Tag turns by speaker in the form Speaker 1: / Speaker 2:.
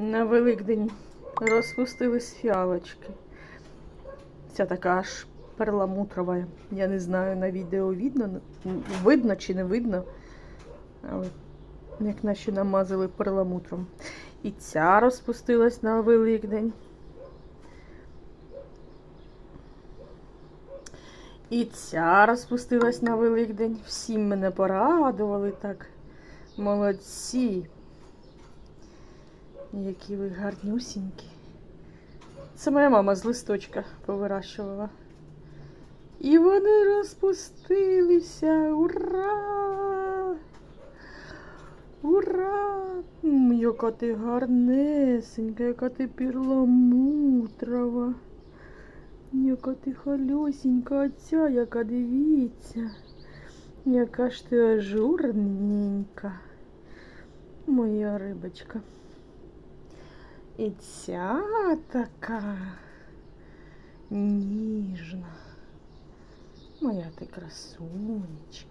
Speaker 1: На Великдень розпустились фіалочки. Ця така аж перламутрова. Я не знаю, на відео видно, видно чи не видно. Але як наші намазали перламутром. І ця розпустилась на Великдень. І ця розпустилась на Великдень. Всі мене порадували так. Молодці. Які ви гарнюсінькі. Це моя мама з листочка повирощувала. І вони розпустилися. Ура! Ура! Яка ти гарнесенька, яка ти перламутрова. Яка ти холюсінька, а ця, яка дивіться. Яка ж ти ажурненька. Моя рибочка. І ця така ніжна. Моя ти красунечка.